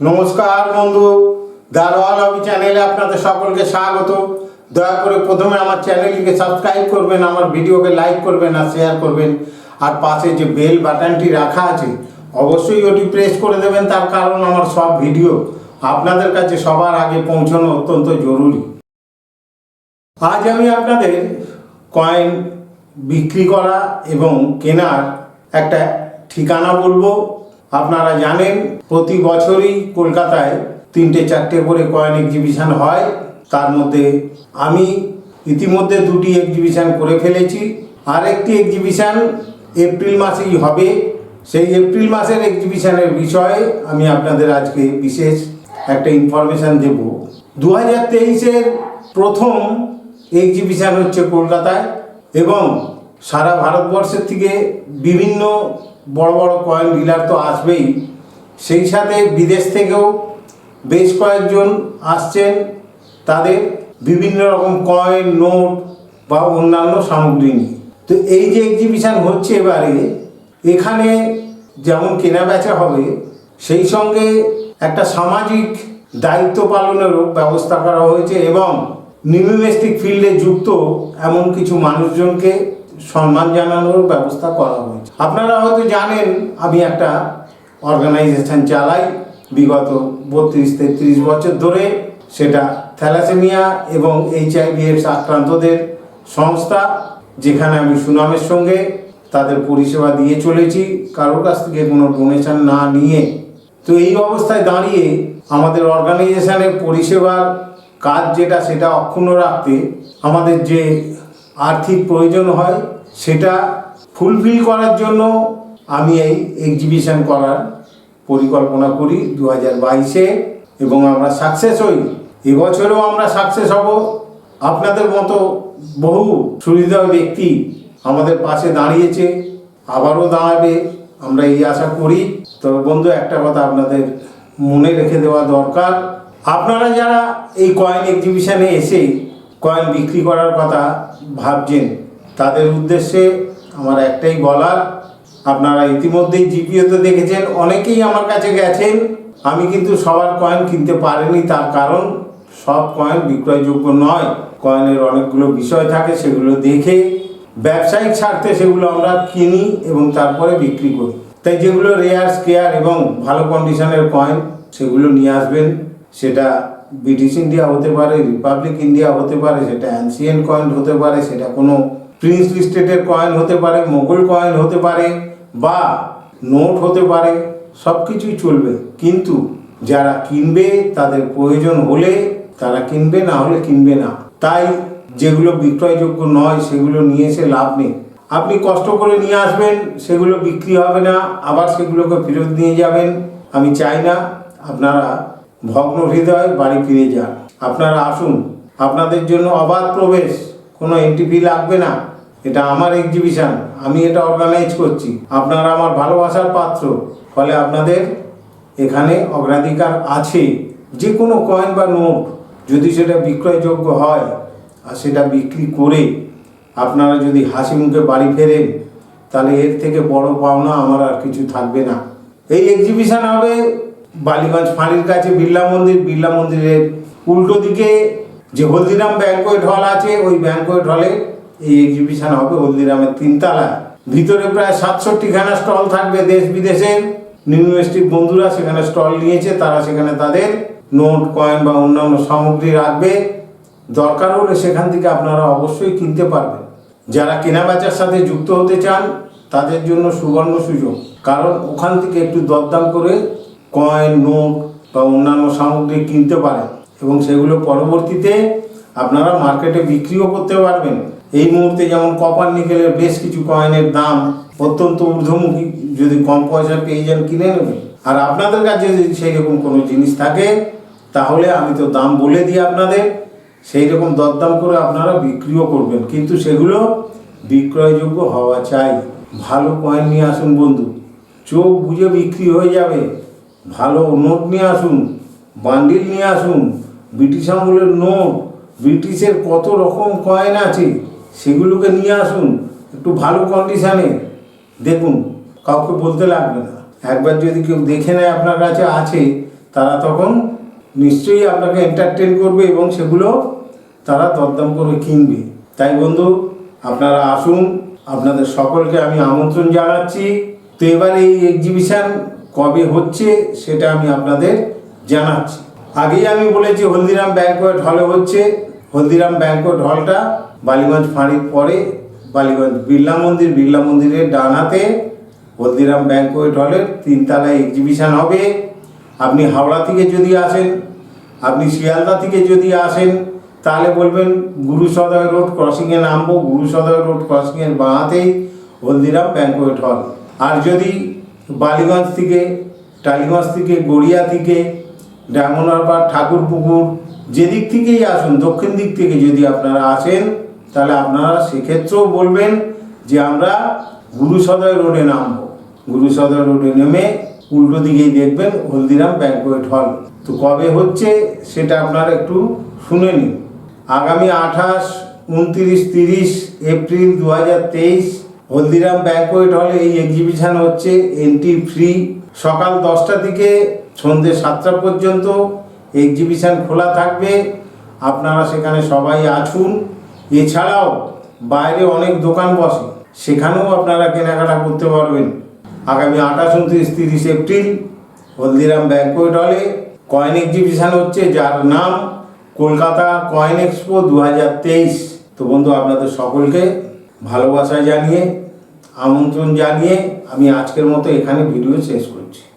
নমস্কার বন্ধু দারোয়াল হবি চ্যানেলে আপনাদের সকলকে স্বাগত। দয়া করে প্রথমে আমার চ্যানেলটিকে সাবস্ক্রাইব করবেন, আমার ভিডিওকে লাইক করবেন আর শেয়ার করবেন। আর পাশে যে বেল বাটনটি রাখা আছে, অবশ্যই ওটি প্রেস করে দেবেন, তার কারণ আমার সব ভিডিও আপনাদের কাছে সবার আগে পৌঁছানো অত্যন্ত জরুরি। আজ আমি আপনাদের কয়েন বিক্রি করা এবং কেনার একটা ঠিকানা বলব। আপনারা জানেন, প্রতি বছরই কলকাতায় তিনটে চারটে করে কয়েন এক্সিবিশন হয়। তার মধ্যে আমি ইতিমধ্যে দুটি এক্সিবিশন করে ফেলেছি। আর একটি এক্সিবিশন এপ্রিল মাসেই হবে। সেই এপ্রিল মাসের এক্সিবিশনের বিষয়ে আমি আপনাদের আজকে বিশেষ একটা ইনফরমেশান দেব। দু হাজার তেইশের প্রথম এক্সিবিশন হচ্ছে কলকাতায় এবং সারা ভারতবর্ষের থেকে বিভিন্ন বড় বড় কয়েন ডিলার তো আসবেই। সেই সাথে বিদেশ থেকেও বেশ কয়েকজন আসছেন। তাদের বিভিন্ন রকম কয়েন নোট বা অন্যান্য সামগ্রী নিয়ে। তো এই যে এক্সিবিশন হচ্ছে এবারে, এখানে যেমন কেনা বেচা হবে, সেই সঙ্গে একটা সামাজিক দায়িত্ব পালনেরও ব্যবস্থা করা হয়েছে এবং নিউমেস্টিক ফিল্ডে যুক্ত এমন কিছু মানুষজনকে সম্মান জানানোর ব্যবস্থা করা হয়েছে। আপনারা হয়তো জানেন, আমি একটা অর্গানাইজেশন চালাই বিগত বত্রিশ, তেত্রিশ বছর ধরে। সেটা থ্যালাসেমিয়া এবং এইচআইভি এর আক্রান্তদের সংস্থা, যেখানে আমি সুনামের সঙ্গে তাদের পরিষেবা দিয়ে চলেছি। কারোর কাছ থেকে কোনো ডোনেশন না নিয়ে। তো এই অবস্থায় দাঁড়িয়ে আমাদের অর্গানাইজেশনের পরিষেবার কাজ যেটা, সেটা অক্ষুণ্ণ রাখতে আমাদের যে আর্থিক প্রয়োজন হয়, সেটা ফুলফিল করার জন্য আমি এই এক্সিবিশন করার পরিকল্পনা করি দু হাজার বাইশে এবং আমরা সাকসেস হই। এবছরেও আমরা সাকসেস হব। আপনাদের মতো বহু সুবিধা ব্যক্তি আমাদের পাশে দাঁড়িয়েছে, আবারও দাঁড়াবে, আমরা এই আশা করি। তো বন্ধু, একটা কথা আপনাদের মনে রেখে দেওয়া দরকার। আপনারা যারা এই কয়েন এক্সিবিশনে এসে কয়েন বিক্রি করার কথা ভাবছেন, তাদের উদ্দেশ্যে আমার একটাই বলার, আপনারা ইতিমধ্যেই জিপিওতে দেখেছেন, অনেকেই আমার কাছে গেছেন, আমি কিন্তু সবার কয়েন কিনতে পারিনি, তার কারণ সব কয়েন বিক্রয়যোগ্য নয়। কয়েনের অনেকগুলো বিষয় থাকে, সেগুলো দেখে ব্যবসায়িক স্বার্থে সেগুলো আমরা কিনি এবং তারপরে বিক্রি করি। তাই যেগুলো রেয়ার স্কেয়ার এবং ভালো কন্ডিশনের কয়েন, সেগুলো নিয়ে আসবেন। সেটা ব্রিটিশ ইন্ডিয়া হতে পারে রিপাবলিক ইন্ডিয়া হতে পারে, সেটা অ্যান্সিয়েন্ট কয়েন হতে পারে, সেটা কোনো প্রিন্সলি স্টেটের কয়েন হতে পারে মোগল কয়েন হতে পারে, বা নোট হতে পারে সব কিছুই চলবে। কিন্তু যারা কিনবে, তাদের প্রয়োজন হলে তারা কিনবে, না হলে কিনবে না। তাই যেগুলো বিক্রয়যোগ্য নয়, সেগুলো নিয়ে এসে লাভ নেই। আপনি কষ্ট করে নিয়ে আসবেন, সেগুলো বিক্রি হবে না, আবার সেগুলোকে ফেরত নিয়ে যাবেন। আমি চাই না আপনারা ভগ্ন হৃদয় বাড়ি ফিরে যান। আপনারা আসুন। আপনাদের জন্য অবাধ প্রবেশ। কোনো এন্ট্রি ফি লাগবে না। এটা আমার এক্সিবিশন আমি এটা অর্গানাইজ করছি। আপনারা আমার ভালোবাসার পাত্র। ফলে আপনাদের এখানে অগ্রাধিকার আছে। যে কোনো কয়েন বা নোট যদি সেটা বিক্রয়যোগ্য হয়, আর সেটা বিক্রি করে আপনারা যদি হাসি মুখে বাড়ি ফেরেন, তাহলে এর থেকে বড় পাওনা আমার আর কিছু থাকবে না। এই এক্সিবিশন হবে বালিগঞ্জ ফাঁড়ির কাছে বিড়লা মন্দির, বিড়লা মন্দিরের উল্টো দিকে যে হলদিরাম ব্যাংকোয়েট হল আছে, ওই ব্যাংকোয়েট হলে এই এক্সিবিশন হবে হলদিরামের তিনতলা। ভিতরে প্রায় সাতষট্টিখানা স্টল থাকবে দেশ বিদেশের। ইউনিভার্সিটির বন্ধুরা সেখানে স্টল নিয়েছে, তারা সেখানে তাদের নোট, কয়েন বা অন্যান্য সামগ্রী রাখবে। দরকার হলে সেখান থেকে আপনারা অবশ্যই কিনতে পারবেন। যারা কেনাবেচার সাথে যুক্ত হতে চান, তাদের জন্য সুবর্ণ সুযোগ। কারণ ওখান থেকে একটু দরদাম করে কয়েন, নোট বা অন্যান্য সামগ্রী কিনতে পারেন এবং সেগুলো পরবর্তীতে আপনারা মার্কেটে বিক্রিও করতে পারবেন। এই মুহূর্তে যেমন কপার নিকেলের বেশ কিছু কয়েনের দাম অত্যন্ত ঊর্ধ্বমুখী। যদি কম পয়সা পেয়ে যান, কিনে নেবেন। আর আপনাদের কাছে যদি সেই রকম কোনো জিনিস থাকে, তাহলে আমি তো দাম বলে দিই আপনাদের। সেই রকম দরদাম করে আপনারা বিক্রিও করবেন। কিন্তু সেগুলো বিক্রয়যোগ্য হওয়া চাই। ভালো কয়েন নিয়ে আসুন বন্ধু। চোখ বুঝে বিক্রি হয়ে যাবে। ভালো নোট নিয়ে আসুন, বান্ডিল নিয়ে আসুন, ব্রিটিশ আমলের নোট, ব্রিটিশের কত রকম কয়েন আছে, সেগুলোকে নিয়ে আসুন, একটু ভালো কন্ডিশানে দেখুন, কাউকে বলতে লাগবে না। একবার যদি কেউ দেখে নেয় আপনার কাছে আছে, তারা তখন নিশ্চয়ই আপনাকে এন্টারটেন করবে এবং সেগুলো তারা দরদাম করে কিনবে। তাই বন্ধু, আপনারা আসুন, আপনাদের সকলকে আমি আমন্ত্রণ জানাচ্ছি। তো এবার এই এক্সিবিশন কবে হচ্ছে সেটা আমি আপনাদের জানাচ্ছি। আগেই আমি বলেছি হলদিরাম ব্যাংকোয়েট হলে হচ্ছে। হলদিরাম ব্যাংকোয়েট হলটা বালিগঞ্জ ফাঁড়ির পরে বালিগঞ্জ বিড়লা মন্দির, বিড়লা মন্দিরের ডান হাতে হলদিরাম ব্যাংকোয়েট হলের তিনতলায় এক্সিবিশন হবে। আপনি হাওড়া থেকে যদি আসেন, আপনি শিয়ালদা থেকে যদি আসেন, তাহলে বলবেন গুরু সদয় রোড ক্রসিংয়ে নামবো। গুরু সদয় রোড ক্রসিংয়ের বাঁহাতেই হলদিরাম ব্যাংকোয়েট হল আর যদি বালিগঞ্জ থেকে, টালিগঞ্জ থেকে, গড়িয়া থেকে হারবার ঠাকুরপুকুর, যেদিক থেকেই আসুন, দক্ষিণ দিক থেকে যদি আপনারা আসেন, তাহলে আপনারা সেক্ষেত্রেও বলবেন যে আমরা গুরুসদয় রোডে নামবো। গুরু সদয় রোডে নেমে উল্টো দিকেই দেখবেন হলদিরাম ব্যাংকোয়েট হল। তো কবে হচ্ছে সেটা আপনারা একটু শুনে নিন। আগামী আঠাশ, উনত্রিশ, তিরিশ, এপ্রিল দু হাজার তেইশ হলদিরাম ব্যাংকোয়েট হলে এই এক্সিবিশন হচ্ছে এন্ট্রি ফ্রি সকাল দশটা থেকে সন্ধ্যে সাতটা পর্যন্ত এক্সিবিশন খোলা থাকবে। আপনারা সেখানে সবাই আসুন এছাড়াও বাইরে অনেক দোকান বসে। সেখানেও আপনারা কেনাকাটা করতে পারবেন। আগামী আঠাশ, উনত্রিশ, তিরিশ এপ্রিল হলদিরাম ব্যাংকোয়েট হলে কয়েন এক্সিবিশন হচ্ছে, যার নাম কলকাতা কয়েন এক্সপো দু হাজার তেইশ। তো বন্ধু, আপনাদের সকলকে ভালোবাসা জানিয়ে আমন্ত্রণ জানিয়ে আমি আজকের মতো এখানে ভিডিও শেষ করি